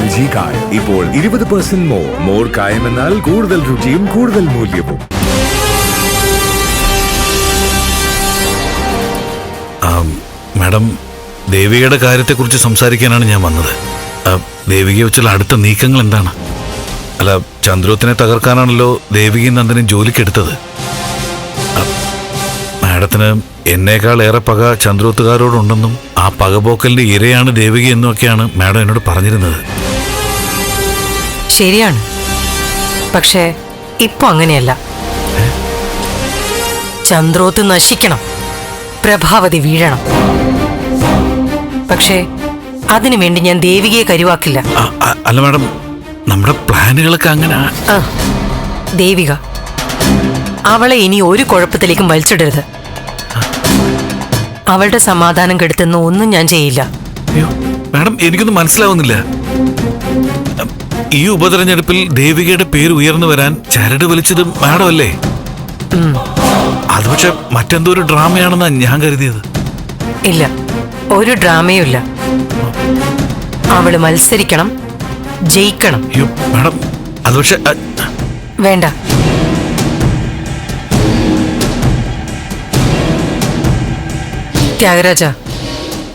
L G കായം. ഇപ്പോൾ ഇരുപത് പെർസെന്റ് മോർ മോർ കായം എന്നാൽ കൂടുതൽ രുചിയും കൂടുതൽ മൂല്യവും. മാഡം ദേവികയുടെ കാര്യത്തെക്കുറിച്ച് സംസാരിക്കാനാണ് ഞാൻ വന്നത്. ദേവികയെ വെച്ചുള്ള അടുത്ത നീക്കങ്ങൾ എന്താണ്? അല്ല ചന്ദ്രോത്തിനെ തകർക്കാനാണല്ലോ ദേവികയും നന്ദനും ജോലിക്കെടുത്തത് മാഡത്തിന് എന്നേക്കാൾ ഏറെ പക ചന്ദ്രോത്തുകാരോടുണ്ടെന്നും ആ പകപോക്കലിന്റെ ഇരയാണ് ദേവിക എന്നൊക്കെയാണ് മാഡം എന്നോട് പറഞ്ഞിരുന്നത്. ശരിയാണ്. പക്ഷേ ഇപ്പൊ അങ്ങനെയല്ല. ചന്ദ്രോത്ത് നശിക്കണം. പ്രഭാവതി വീഴണം. പക്ഷേ അതിനു വേണ്ടി ഞാൻ ദേവികയെ കരുവാക്കില്ല. അല്ല മാഡം നമ്മുടെ പ്ലാനുകളൊക്കെ അങ്ങനെ ദേവിക അവളെ ഇനി ഒരു കുഴപ്പത്തിലേക്കും വലിച്ചിടരുത്. അവളുടെ സമാധാനം കെടുത്തുന്ന ഒന്നും ഞാൻ ചെയ്യില്ല. മാഡം എനിക്കൊന്നും മനസ്സിലാവുന്നില്ല. ഈ ഉപതെരഞ്ഞെടുപ്പിൽ ദേവികയുടെ പേര് ഉയർന്നു വരാൻ ചരട് വലിച്ചത് മാഡം അല്ലേ അത് പക്ഷെ മറ്റെന്തോ ഒരു ഡ്രാമയാണെന്നാ ഞാൻ കരുതിയത്. ഇല്ല ഒരു ഡ്രാമയുമില്ല അവൾ മത്സരിക്കണം ജയിക്കണം. അയ്യോ മാഡം അത് പക്ഷെ വേണ്ട. ത്യാഗരാജ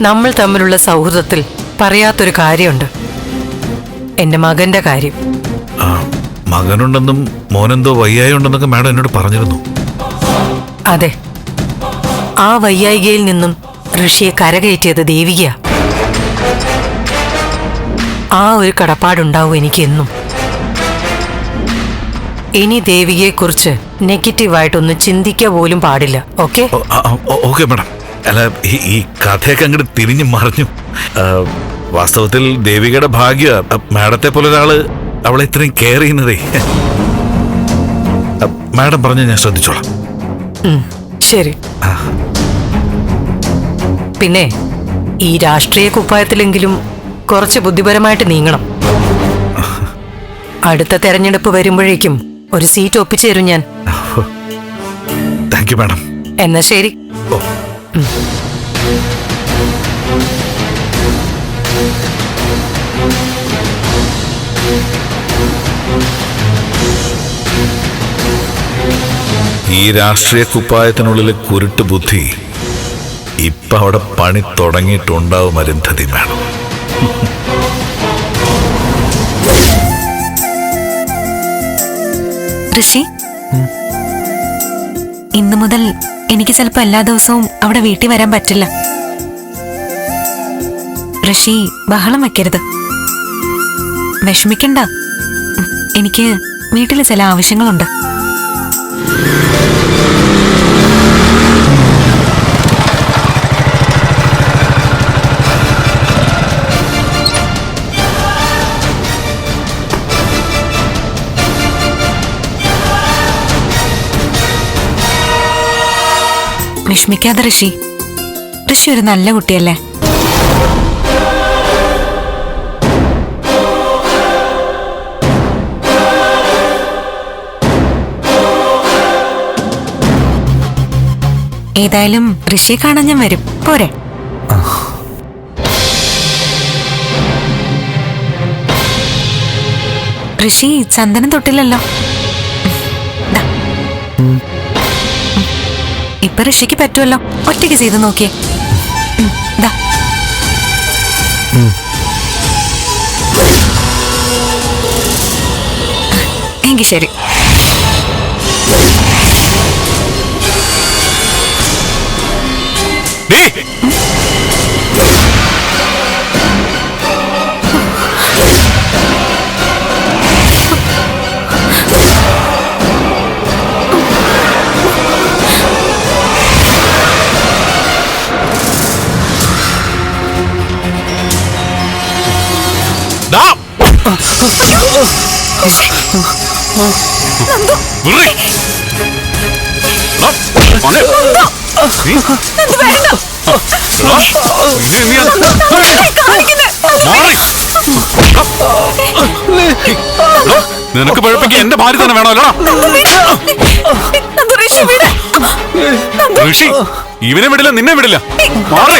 നമ്മൾ തമ്മിലുള്ള സൗഹൃദത്തിൽ പറയാത്തൊരു കാര്യമുണ്ട്. എന്റെ മകന്റെ കാര്യം. ആ, മകനുണ്ടെന്നും മോനെന്തോ വയ്യായ ഉണ്ടെന്നൊക്കെ മാഡം എന്നോട് പറഞ്ഞിരുന്നു. അതെ. ആ വയ്യായികയിൽ നിന്നും ഋഷിയെ കരകയറ്റിയത് ദേവികയാ. ആ ഒരു കടപ്പാടുണ്ടാവും എനിക്ക് എന്നും ഇനി ദേവികയെക്കുറിച്ച് നെഗറ്റീവായിട്ടൊന്ന് ചിന്തിക്കുക പോലും പാടില്ല ഓക്കെ? Okay madam. അല്ല ഈ കഥയൊക്കെ അങ്ങോട്ട് തിരിഞ്ഞു മറിഞ്ഞു വാസ്തവത്തിൽ ദേവികയുടെ ഭാഗ്യ മാഡത്തെ പോലെ ഒരാൾ അവളെ ഇത്രയും കെയർ ചെയ്യുന്നതേ. മാഡം പറഞ്ഞ ഞാൻ ശ്രദ്ധിച്ചോളാം. ശരി. പിന്നെ ഈ രാഷ്ട്രീയ കുപ്പായത്തിലെങ്കിലും കുറച്ച് ബുദ്ധിപരമായിട്ട് നീങ്ങണം. അടുത്ത തെരഞ്ഞെടുപ്പ് വരുമ്പോഴേക്കും ഒരു സീറ്റ് ഒപ്പിച്ചു തരും ഞാൻ. Thank you madam. എന്നാ ശരി. ഓ. ഈ രാഷ്ട്രീയ കുപ്പായത്തിനുള്ളിലെ കുരുട്ട് ബുദ്ധി ഇപ്പം അവിടെ പണി തുടങ്ങിയിട്ടുണ്ടാവും അരുന്ധതി മാഡം. ഋഷി? ഇന്നു മുതൽ എനിക്ക് ചിലപ്പോൾ എല്ലാ ദിവസവും അവിടെ വീട്ടിൽ വരാൻ പറ്റില്ല. ഋഷി ബഹളം വെക്കരുത്. വിഷമിക്കണ്ട. എനിക്ക് വീട്ടിൽ ചില ആവശ്യങ്ങളുണ്ട്. വിഷമിക്കാതെ ഋഷി. ഋഷി ഒരു നല്ല കുട്ടിയല്ലേ? ഏതായാലും ഋഷിയെ കാണാൻ ഞാൻ വരും. പോരെ. ഋഷി ചന്ദനം തൊട്ടില്ലല്ലോ. ഇപ്പൊ ഋഷിക്ക് പറ്റുമല്ലോ. ഒറ്റയ്ക്ക് ചെയ്ത് നോക്കിയേ. ദാ. ശരി. നിനക്ക് പഴപ്പിക്ക് എന്റെ ഭാര്യ തന്നെ വേണമല്ലോ ഋഷി ഇവനെ വിടില്ല നിന്നെ വിടില്ല. മാറി.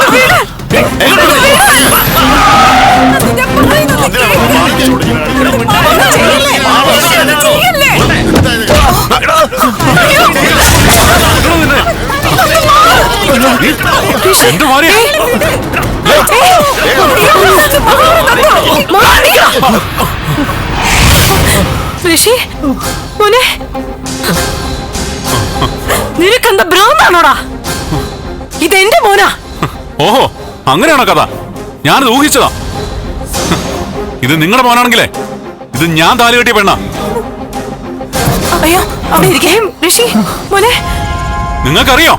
ഋഷി മോനെ. നിനക്കെന്താ ഭ്രാന്താണോടാ? ഇതെന്റെ മോനാ. ഓഹോ അങ്ങനെയാണോ കഥ? ഞാനത് ഊഹിച്ചതാ. ഇത് നിങ്ങളുടെ മോനാണെങ്കിലേ. ഇത് ഞാൻ താലി കെട്ടിയ പെണ്ണാ. അവിടെ ഋഷി മോനെ. നിങ്ങൾക്കറിയോ?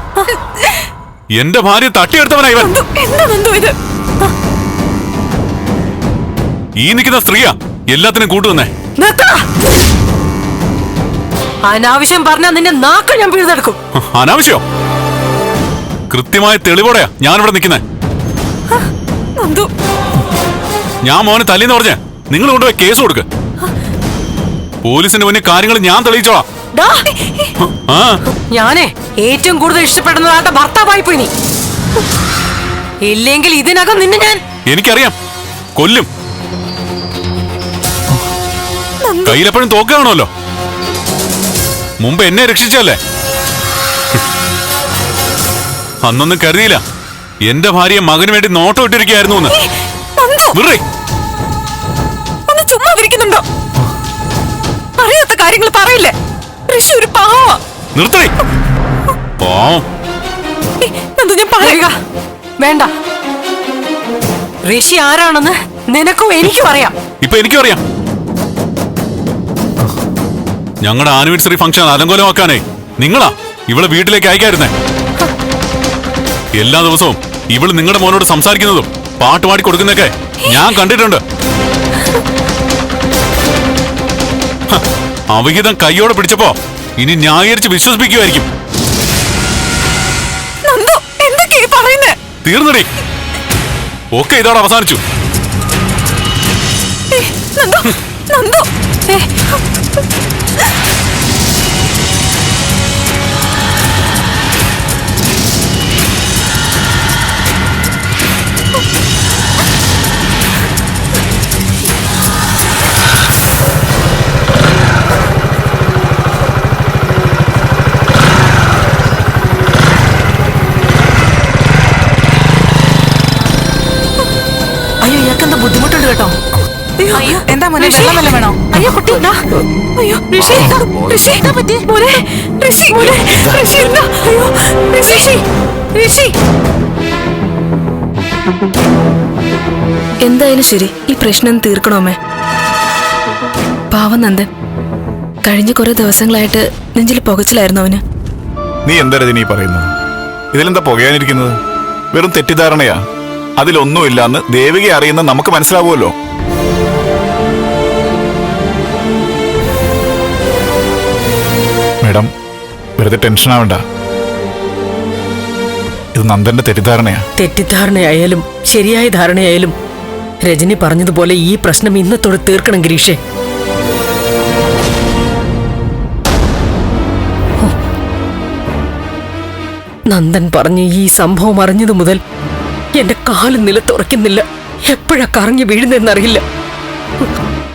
എന്റെ ഭാര്യ തട്ടിയെടുത്തവനാ ഇവൻ. നന്ദു, എന്താ നന്ദു ഇത്? ഈ നിൽക്കുന്ന സ്ത്രീയാ എല്ലാത്തിനും നിർത്തടാ അനാവശ്യം പറഞ്ഞാ നിന്റെ നാക്ക് ഞാൻ പിഴുതെടുക്കും. അനാവശ്യോ? കൃത്യമായ തെളിവോടെയാ ഞാനിവിടെ നിൽക്കുന്നേ. ഞാൻ മോനെ തല്ലിന്ന് പറഞ്ഞേ നിങ്ങൾ കൊണ്ടുപോയി കേസ് കൊടുക്ക്. പോലീസിന്റെ മുന്നിൽ കാര്യങ്ങൾ ഞാൻ തെളിയിച്ചോളാം. ഞാനേ ഏറ്റവും കൂടുതൽ ഇഷ്ടപ്പെടുന്നതായിട്ട് ഭർത്താവായി പോയി നീ. ഇല്ലെങ്കിൽ ഇതിനകം നിന്നെ ഞാൻ എനിക്കറിയാം. കൊല്ലും. കയ്യിലെപ്പോഴും തോക്കാണല്ലോ മുമ്പ് എന്നെ രക്ഷിച്ചല്ലേ അന്നൊന്നും കരുതിയില്ല. എന്റെ ഭാര്യ മകന് വേണ്ടി നോട്ടം ഇട്ടിരിക്കുകയായിരുന്നു അറിയാത്ത കാര്യങ്ങൾ പറയില്ലേ? ഋഷി ഒരു പാവ. നിർത്തേ. പാവം. നന്ദു ഞാൻ പറയുക. വേണ്ട. ഋഷി ആരാണെന്ന് നിനക്കും എനിക്കും അറിയാം. ഇപ്പൊ എനിക്കും അറിയാം. ഞങ്ങളുടെ ആനിവേഴ്സറി ഫംഗ്ഷൻ അലങ്കോലമാക്കാനേ. നിങ്ങളാ ഇവളെ വീട്ടിലേക്ക് അയക്കായിരുന്നേ. എല്ലാ ദിവസവും ഇവൾ നിങ്ങളുടെ മോനോട് സംസാരിക്കുന്നതും പാട്ട് പാടി കൊടുക്കുന്നൊക്കെ ഞാൻ കണ്ടിട്ടുണ്ട്. അവിഹിതം കയ്യോടെ പിടിച്ചപ്പോ ഇനി ന്യായീകരിച്ച് വിശ്വസിപ്പിക്കുമായിരിക്കും തീർന്നടി. ഒക്കെ ഇതോടെ അവസാനിച്ചു. നന്ദു നന്ദു അയ്യോ കുട്ടി ദാ. അയ്യോ ഋഷി ഋഷി. എന്താ പറ്റി മോനെ ഋഷി മോനെ ഋഷി എന്താ അയ്യോ ഋഷി ഋഷി എന്തായാലും ശരി ഈ പ്രശ്നം തീർക്കണോമേ? പാവം നന്ദൻ കഴിഞ്ഞ കുറെ ദിവസങ്ങളായിട്ട് നെഞ്ചിൽ പുകച്ചിലായിരുന്നു അവന്. നീ എന്താ രജനി ഈ പറയുന്നത്? ഇതിലെന്താ പുകയാനിരിക്കുന്നത്? വെറും തെറ്റിദ്ധാരണയാ. അതിലൊന്നുമില്ലാന്ന് ദേവിക അറിയുന്ന നമുക്ക് മനസ്സിലാവുമല്ലോ. വെറുതെ ടെൻഷൻ ആവണ്ട. ഇത് നന്ദന്റെ തെറ്റിദ്ധാരണയാ. തെറ്റിദ്ധാരണയായാലും ശരിയായ ധാരണയായാലും രജനി പറഞ്ഞതുപോലെ ഈ പ്രശ്നം ഇന്നത്തോടെ തീർക്കണം ഗിരീഷേ. നന്ദൻ പറഞ്ഞ് ഈ സംഭവം അറിഞ്ഞതു മുതൽ എന്റെ കാൽ നിലത്തുറയ്ക്കുന്നില്ല എപ്പോഴാ കറങ്ങി വീഴുന്നതെന്നറിയില്ല.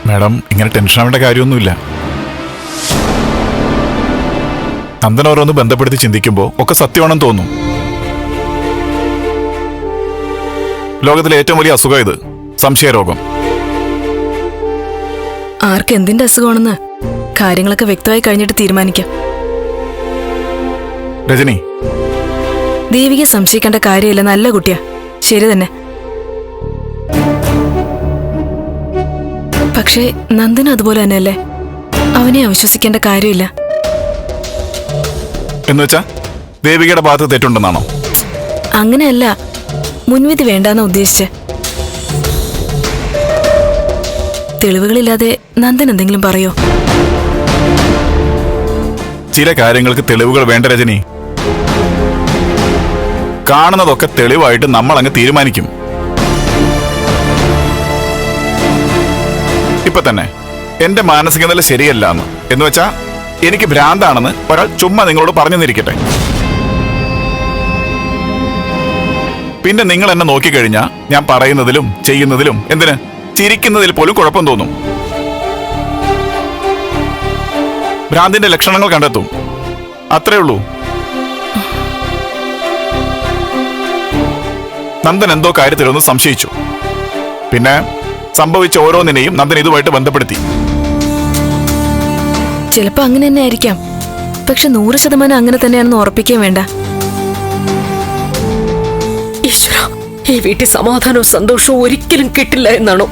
മാഡം ഇങ്ങനെ ടെൻഷൻ ആവേണ്ട കാര്യമൊന്നുമില്ല. നന്ദൻ ഓരോന്ന് ബന്ധപ്പെടുത്തി ചിന്തിക്കുമ്പോൾ ഒക്കെ സത്യമാണെന്ന് തോന്നും. ലോകത്തിലെ ഏറ്റവും വലിയ അസുഖം ഇത്. സംശയരോഗം. ആർക്ക് എന്തിന്റെ അസുഖമാണെന്ന് കാര്യങ്ങളൊക്കെ വ്യക്തമായി കഴിഞ്ഞിട്ട് തീരുമാനിക്കാം. രജനി. ദേവിക സംശയിക്കേണ്ട കാര്യമില്ല നല്ല കുട്ടിയാ. ശരി തന്നെ. പക്ഷേ നന്ദന അതുപോലെ തന്നെയല്ലേ? അവനെ അവിശ്വസിക്കേണ്ട കാര്യമില്ല. എന്ന് വെച്ചാ ദേവികയുടെ ഭാഗത്ത് തെറ്റുണ്ടെന്നാണോ? അങ്ങനെയല്ല. മുൻവിധി വേണ്ടാന്ന് ഉദ്ദേശിച്ച്. തെളിവുകളില്ലാതെ നന്ദൻ എന്തെങ്കിലും പറയോ? ചില കാര്യങ്ങൾക്ക് തെളിവുകൾ വേണ്ട രജനി. കാണുന്നതൊക്കെ തെളിവായിട്ട് നമ്മൾ അങ്ങ് തീരുമാനിക്കും. ഇപ്പൊ തന്നെ എന്റെ മാനസിക നില ശരിയല്ല എന്ന് എന്ന് വെച്ചാ എനിക്ക് ഭ്രാന്താണെന്ന് ഒരാൾ ചുമ്മാ നിങ്ങളോട് പറഞ്ഞു തന്നിരിക്കട്ടെ പിന്നെ നിങ്ങൾ എന്നെ നോക്കിക്കഴിഞ്ഞാൽ ഞാൻ പറയുന്നതിലും ചെയ്യുന്നതിലും എന്തിന്? ചിരിക്കുന്നതിൽ പോലും കുഴപ്പം തോന്നും. ഭ്രാന്തിന്റെ ലക്ഷണങ്ങൾ കണ്ടെത്തും. അത്രേ ഉള്ളൂ. നന്ദൻ എന്തോ കാര്യത്തിലൊന്ന് സംശയിച്ചു. പിന്നെ സംഭവിച്ച ഓരോന്നിനെയും നന്ദൻ ഇതുമായിട്ട് ബന്ധപ്പെടുത്തി. ചിലപ്പോ അങ്ങനെ തന്നെ ആയിരിക്കാം. പക്ഷെ നൂറ് ശതമാനം അങ്ങനെ തന്നെയാണെന്ന് ഉറപ്പിക്കാൻ വേണ്ട. ഈശ്വര ഈ വീട്ടിൽ സമാധാനവും സന്തോഷവും ഒരിക്കലും കിട്ടില്ല എന്നാണോ?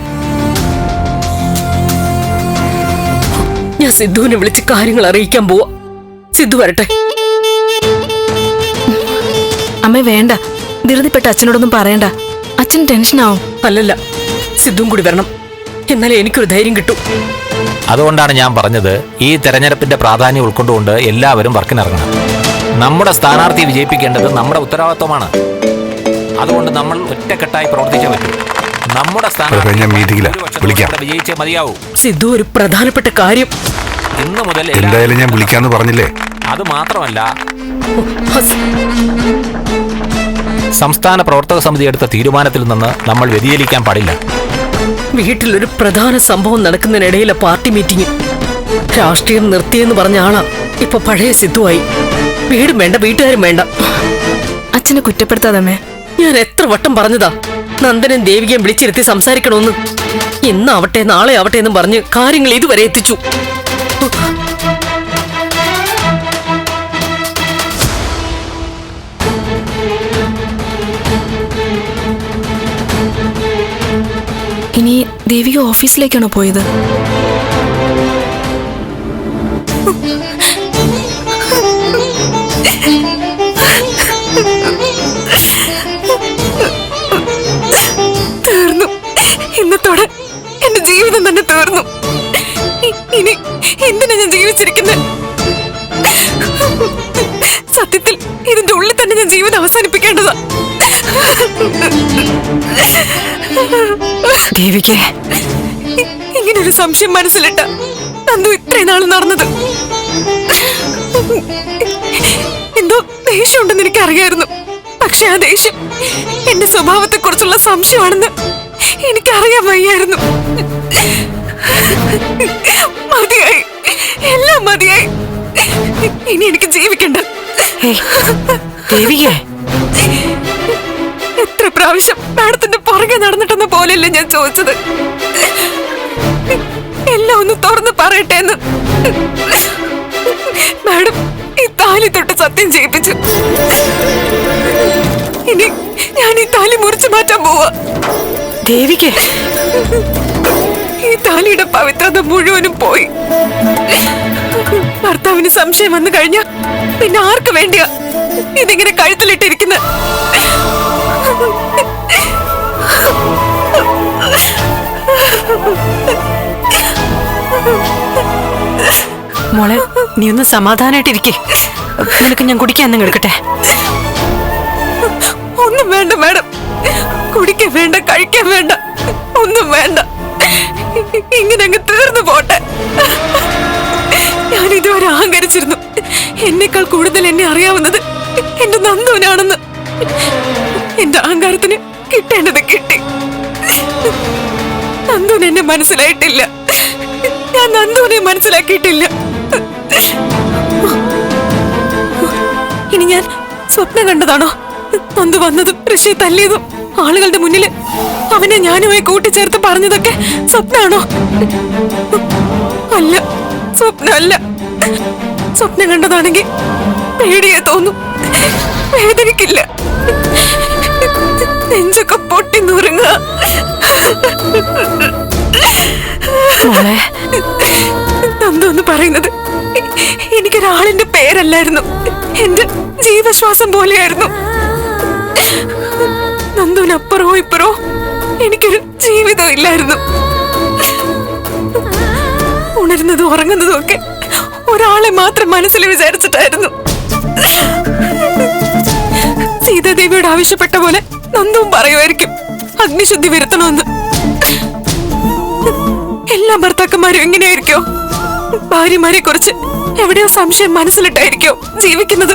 ഞാൻ സിദ്ധുവിനെ വിളിച്ച് കാര്യങ്ങൾ അറിയിക്കാൻ പോവാ. സിദ്ധു വരട്ടെ. അമ്മ വേണ്ട. ധൃതിപ്പെട്ട അച്ഛനോടൊന്നും പറയണ്ട. അച്ഛൻ ടെൻഷനാവും. അല്ലല്ല സിദ്ധുവും കൂടി വരണം. എന്നാലേ എനിക്കൊരു ധൈര്യം കിട്ടും. അതുകൊണ്ടാണ് ഞാൻ പറഞ്ഞത് ഈ തെരഞ്ഞെടുപ്പിന്റെ പ്രാധാന്യം ഉൾക്കൊണ്ടുകൊണ്ട് എല്ലാവരും വർക്കിനിറങ്ങണം. നമ്മുടെ സ്ഥാനാർത്ഥി വിജയിപ്പിക്കേണ്ടത് നമ്മുടെ ഉത്തരവാദിത്വമാണ്. അതുകൊണ്ട് നമ്മൾ ഒറ്റക്കെട്ടായി പ്രവർത്തിച്ചേ പറ്റൂ. നമ്മുടെ സ്ഥാനാർത്ഥി വിജയിച്ചേ മതിയാവൂ. സിദ്ധു ഒരു പ്രധാനപ്പെട്ട കാര്യം. ഇന്ന് മുതൽ എന്തായാലും ഞാൻ വിളിക്കാന്ന് പറഞ്ഞില്ലേ? അത് മാത്രമല്ല സംസ്ഥാന പ്രവർത്തക സമിതി എടുത്ത തീരുമാനത്തിൽ നിന്ന് നമ്മൾ വ്യതിചലിക്കാൻ പാടില്ല. വീട്ടിലൊരു പ്രധാന സംഭവം നടക്കുന്നതിനിടയിലെ പാർട്ടി മീറ്റിംഗ്. രാഷ്ട്രീയം നിർത്തിയെന്ന് പറഞ്ഞ ആളാ. ഇപ്പൊ പഴയ സിദ്ധുവായി. വീടും വേണ്ട വീട്ടുകാരും വേണ്ട. അച്ഛനെ കുറ്റപ്പെടുത്താതമ്മേ. ഞാൻ എത്ര വട്ടം പറഞ്ഞതാ. നന്ദനും ദേവികയും വിളിച്ചിരുത്തി സംസാരിക്കണമെന്ന്. ഇന്നാവട്ടെ നാളെ ആവട്ടെ എന്നും പറഞ്ഞ് കാര്യങ്ങൾ ഇതുവരെ എത്തിച്ചു. ഇനി ദേവിക ഓഫീസിലേക്കാണോ പോയത്? തീർന്നു. ഇന്നത്തോടെ എന്റെ ജീവിതം തന്നെ തീർന്നു. ഇനി എന്തിനാ ഞാൻ ജീവിച്ചിരിക്കുന്നത് സത്യത്തിൽ ഇതിന്റെ ഉള്ളിൽ തന്നെ ഞാൻ ജീവിതം അവസാനിപ്പിക്കേണ്ടതാ. ദേവികെ ഇങ്ങനൊരു സംശയം മനസ്സിലിട്ട നന്ദു ഇത്രയും നാൾ നടന്നത്. എന്തോ ദേഷ്യമുണ്ടെന്ന് എനിക്കറിയായിരുന്നു. പക്ഷെ ആ ദേഷ്യം എന്റെ സ്വഭാവത്തെ കുറിച്ചുള്ള സംശയമാണെന്ന് എനിക്കറിയാൻ വയ്യായിരുന്നു. മതിയായി എല്ലാം മതിയായി. ഇനി എനിക്ക് ജീവിക്കണ്ട. ദേവികേ. എത്ര പ്രാവശ്യം മാഡത്തിന്റെ പുറകെ നടന്നിട്ടെന്ന പോലെയല്ലേ ഞാൻ ചോദിച്ചത്? എല്ലാം ഒന്ന് തുറന്ന് പറയട്ടെ എന്ന്. മാഡം ഈ താലി തൊട്ട് സത്യം ചെയ്യിപ്പിച്ചു. ഇനി ഞാൻ ഈ താലി മുറിച്ചു മാറ്റാൻ പോവാ. ദേവിക്ക് ഈ താലിയുടെ പവിത്രത മുഴുവനും പോയി. ഭർത്താവിന് സംശയം വന്നു കഴിഞ്ഞ പിന്നെ ആർക്ക് വേണ്ടിയാ ഇതിങ്ങനെ കഴുത്തിലിട്ടിരിക്കുന്നത് മോളെ നീ ഒന്ന് സമാധാനായിട്ടിരിക്കെ നിനക്ക് ഞാൻ കുടിക്കാൻ എന്തെങ്കിലും എടുക്കട്ടെ? ഒന്നും വേണ്ട മാഡം. കുടിക്കാൻ വേണ്ട കഴിക്കാൻ വേണ്ട. ഒന്നും വേണ്ട. ഇങ്ങനെ അങ്ങ് തീർന്നു പോട്ടെ. ഞാൻ ഇതുവരെ അഹങ്കരിച്ചിരുന്നു. എന്നെക്കാൾ കൂടുതൽ എന്നെ അറിയാവുന്നത് എന്റെ നന്ദുവിനാണെന്ന്. എന്റെ അഹങ്കാരത്തിന് കിട്ടേണ്ടത് കിട്ടി. നന്ദുവിന് എന്നെ മനസ്സിലായിട്ടില്ല. ഞാൻ നന്ദുവിനെ മനസ്സിലാക്കിയിട്ടില്ല. ഇനി ഞാൻ സ്വപ്നം കണ്ടതാണോ? നന്ദു വന്നതും ഋഷി തല്ലിയതും ആളുകളുടെ മുന്നിൽ അവനെ ഞാനുമായി കൂട്ടിച്ചേർത്ത് പറഞ്ഞതൊക്കെ സ്വപ്നാണോ? അല്ല സ്വപ്നമല്ല. സ്വപ്നം കണ്ടതാണെങ്കിൽ പേടിയെ തോന്നും. വേദനിക്കില്ല. നെഞ്ചൊക്കെ പൊട്ടി നുറുങ്ങുക. നന്ദു പറയുന്നത് എനിക്കൊരാളിന്റെ പേരല്ലായിരുന്നു. എന്റെ ജീവശ്വാസം പോലെയായിരുന്നു. നന്ദുവിനപ്പുറമോ ഇപ്പുറോ എനിക്കൊരു ജീവിതം ഇല്ലായിരുന്നു. ഉണരുന്നതും ഉറങ്ങുന്നതും ഒക്കെ ഒരാളെ മാത്രം മനസ്സിൽ വിചാരിച്ചിട്ടായിരുന്നു. സീതാദേവിയോട് ആവശ്യപ്പെട്ട പോലെ നന്ദവും പറയുമായിരിക്കും. അഗ്നിശുദ്ധി വരുത്തണമെന്ന്. എല്ലാ ഭർത്താക്കന്മാരും എങ്ങനെയായിരിക്കോ? ഭാര്യമാരെ കുറിച്ച് എവിടെയോ സംശയം മനസ്സിലിട്ടായിരിക്കോ ജീവിക്കുന്നത്?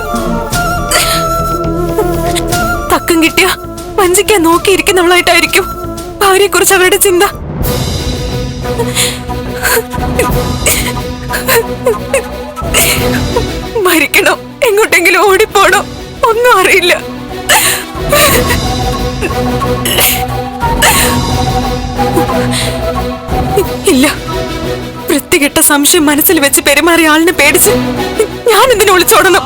തക്കം കിട്ടിയ വഞ്ചിക്കാൻ നോക്കിയിരിക്കുന്നവളായിട്ടായിരിക്കും ഭാര്യയെ കുറിച്ച് അവരുടെ ചിന്ത. മരിക്കണോ? എങ്ങോട്ടെങ്കിലും ഓടിപ്പോണോ? ഒന്നും അറിയില്ല. ഇല്ല. വൃത്തികെട്ട സംശയം മനസ്സിൽ വെച്ച് പെരുമാറിയ ആളിനെ പേടിച്ച് ഞാൻ എന്തിനു ഒളിച്ചോടണം?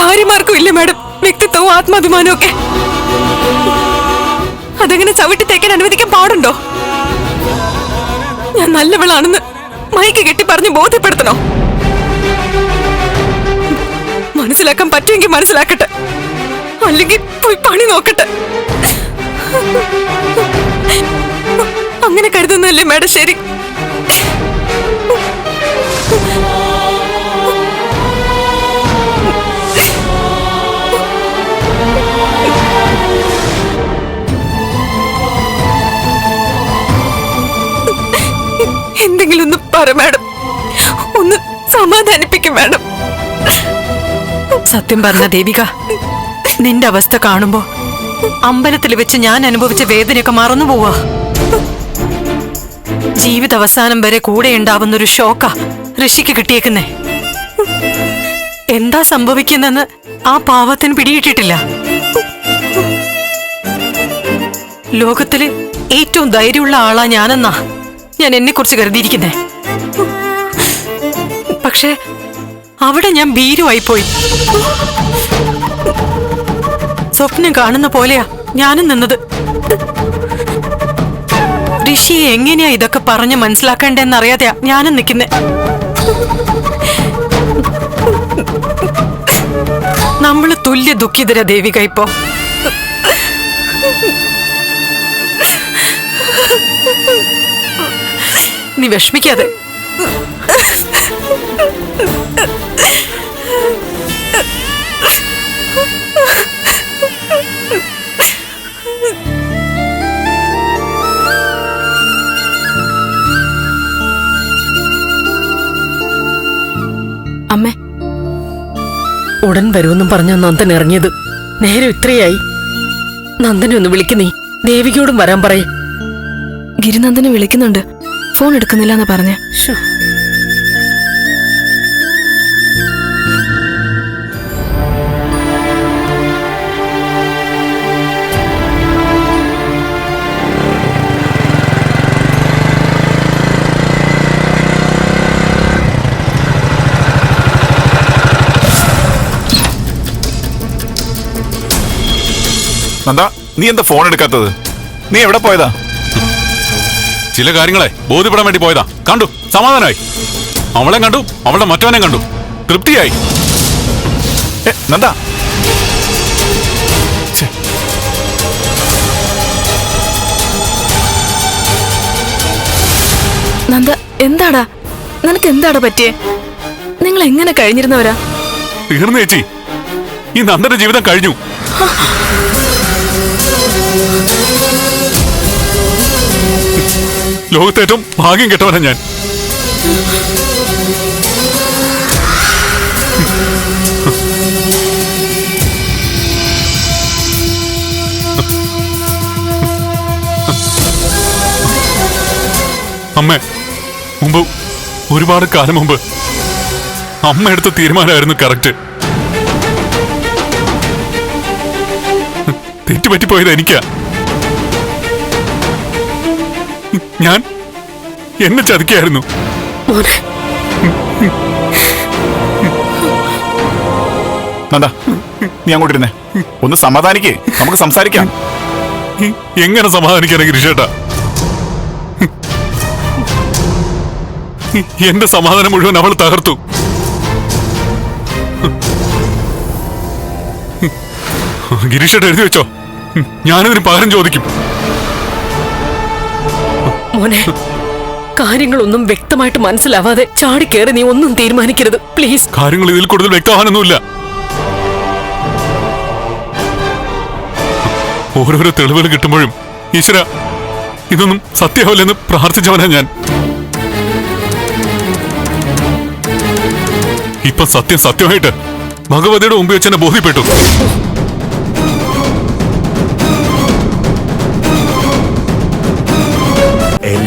ഭാര്യമാർക്കും ഇല്ല മാഡം. വ്യക്തിത്വവും ആത്മാഭിമാനവും ഒക്കെ അതങ്ങനെ ചവിട്ടി തേക്കാൻ അനുവദിക്കാൻ പാടുണ്ടോ? ഞാൻ നല്ലവളാണെന്ന് മൈക്ക് കെട്ടി പറഞ്ഞ് ബോധ്യപ്പെടുത്തണോ? മനസ്സിലാക്കാൻ പറ്റുമെങ്കിൽ മനസ്സിലാക്കട്ടെ. അല്ലെങ്കിൽ പോയി പണി നോക്കട്ടെ. അങ്ങനെ കരുതുന്നല്ലേ മേഡം ശരി? എന്തെങ്കിലും ഒന്ന് പറ മാഡം. ഒന്ന് സമാധാനിപ്പിക്കും മാഡം. സത്യം പറഞ്ഞ ദേവിക നിന്റെ അവസ്ഥ കാണുമ്പോ അമ്പലത്തിൽ വെച്ച് ഞാൻ അനുഭവിച്ച വേദനയൊക്കെ മറന്നു പോവാ. ജീവിത അവസാനം വരെ കൂടെ ഉണ്ടാവുന്ന ഒരു ഷോക്കാ ഋഷിക്ക് കിട്ടിയേക്കുന്നേ. എന്താ സംഭവിക്കുന്നെന്ന് ആ പാവത്തിന് പിടിയിട്ടിട്ടില്ല ലോകത്തിൽ ഏറ്റവും ധൈര്യമുള്ള ആളാ ഞാനെന്നാ ഞാൻ എന്നെ കുറിച്ച് കരുതിയിരിക്കുന്നേ. പക്ഷേ അവിടെ ഞാൻ ഭീരുവായി പോയി. സ്വപ്നം കാണുന്ന പോലെയാ ഞാനും നിന്നത്. ഋഷി എങ്ങനെയാ ഇതൊക്കെ പറഞ്ഞ് മനസ്സിലാക്കേണ്ടെന്നറിയാതെയാ ഞാനും നിൽക്കുന്നേ. നമ്മൾ തുല്യ ദുഃഖിതര ദേവിക ഇപ്പോ. നീ വിഷമിക്കാതെ. ഉടൻ വരുമെന്നും പറഞ്ഞ നന്ദൻ ഇറങ്ങിയത്. നേരെ ഇത്രയായി നന്ദനെ ഒന്ന് വിളിക്കുന്നീ ദേവികയോടും വരാൻ പറയേ. ഗിരിനന്ദനെ വിളിക്കുന്നുണ്ട്. ഫോൺ എടുക്കുന്നില്ല എന്ന് പറഞ്ഞ നന്ദ നീ എന്താ ഫോൺ എടുക്കാത്തത്? നീ എവിടെ പോയതാ? ചില കാര്യങ്ങളെ ബോധ്യപ്പെടാൻ വേണ്ടി പോയതാ. കണ്ടു സമാധാനമായി അവളെ കണ്ടു അവളുടെ മറ്റവനെ കണ്ടു. തൃപ്തിയായി. നന്ദാ. നന്ദ നന്ദ എന്താടാ? നിനക്ക് എന്താടാ പറ്റിയേ? നിങ്ങൾ എങ്ങനെ കഴിഞ്ഞിരുന്നവരാ? തീർന്നു ചേച്ചി. ഈ നന്ദന്റെ ജീവിതം കഴിഞ്ഞു. ലോകത്തേറ്റവും ഭാഗ്യം കെട്ടവനാ ഞാൻ. അമ്മ മുമ്പ് ഒരുപാട് കാലം മുമ്പ് അമ്മ എടുത്ത തീരുമാനമായിരുന്നു കറക്റ്റ്. തെറ്റുപറ്റിപ്പോയത് എനിക്കാ. ഞാൻ എന്നെ ചതിക്കായിരുന്നു. നന്ദ നീ അങ്ങോട്ടിരുന്നേ ഒന്ന് സമാധാനിക്കേ. നമുക്ക് സംസാരിക്കാം. എങ്ങനെ സമാധാനിക്കാനെ ഗിരിഷേട്ടാ എന്റെ സമാധാനം മുഴുവൻ അവൾ തകർത്തു. ഗിരീഷേട്ട എഴുതി വെച്ചോ. ഞാനിതിന് പകരം ചോദിക്കും. മോനെ കാര്യങ്ങളൊന്നും വ്യക്തമായിട്ട് മനസ്സിലാവാതെ ചാടിക്കേറി നീ ഒന്നും തീരുമാനിക്കരുത്. പ്ലീസ് കാര്യങ്ങൾ ഇതിൽ കൂടുതൽ വ്യക്തമാകാനൊന്നുമില്ല ഓരോരോ തെളിവുകൾ കിട്ടുമ്പോഴും ഈശ്വര ഇതൊന്നും സത്യമാവില്ലെന്ന് പ്രാർത്ഥിച്ചവനാ ഞാൻ. ഇപ്പൊ സത്യം സത്യമായിട്ട് ഭഗവതിയുടെ മുമ്പിൽ വെച്ച് എന്നെ ബോധ്യപ്പെട്ടു.